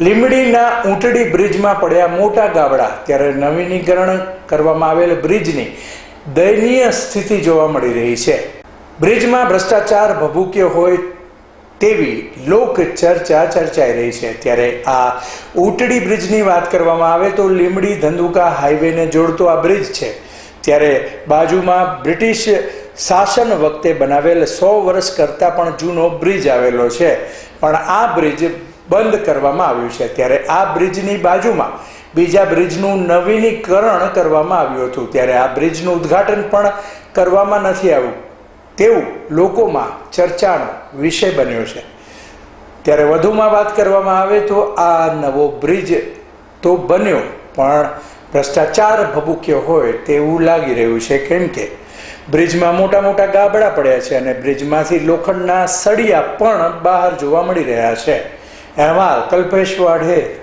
લીંબડીના ઊંટડી બ્રિજમાં પડ્યા મોટા ગાબડા. ત્યારે નવીનીકરણ કરવામાં આવેલ બ્રિજની દયનીય સ્થિતિ જોવા મળી રહી છે. બ્રિજમાં ભ્રષ્ટાચાર ભભૂક્યો હોય તેવી લોક ચર્ચા ચર્ચાઈ રહી છે. ત્યારે આ ઊંટડી બ્રિજની વાત કરવામાં આવે તો લીમડી ધંધુકા હાઈવેને જોડતો આ બ્રિજ છે. ત્યારે બાજુમાં બ્રિટિશ શાસન વખતે બનાવેલ સો વર્ષ કરતાં પણ જૂનો બ્રિજ આવેલો છે. પણ આ બ્રિજ બંધ કરવામાં આવ્યું છે. ત્યારે આ બ્રિજની બાજુમાં બીજા બ્રિજનું નવીનીકરણ કરવામાં આવ્યું હતું. ત્યારે આ બ્રિજનું ઉદ્ઘાટન પણ કરવામાં નથી આવ્યું. તેવું લોકોમાં ચર્ચાનો વિષય બન્યો છે. ત્યારે વધુમાં વાત કરવામાં આવે તો આ નવો બ્રિજ તો બન્યો, પણ ભ્રષ્ટાચાર ભભૂક્યો હોય તેવું લાગી રહ્યું છે. કેમ કે બ્રિજમાં મોટા મોટા ગાબડા પડ્યા છે અને બ્રિજમાંથી લોખંડના સળિયા પણ બહાર જોવા મળી રહ્યા છે. અહેવાલ કલ્પેશ વાઢે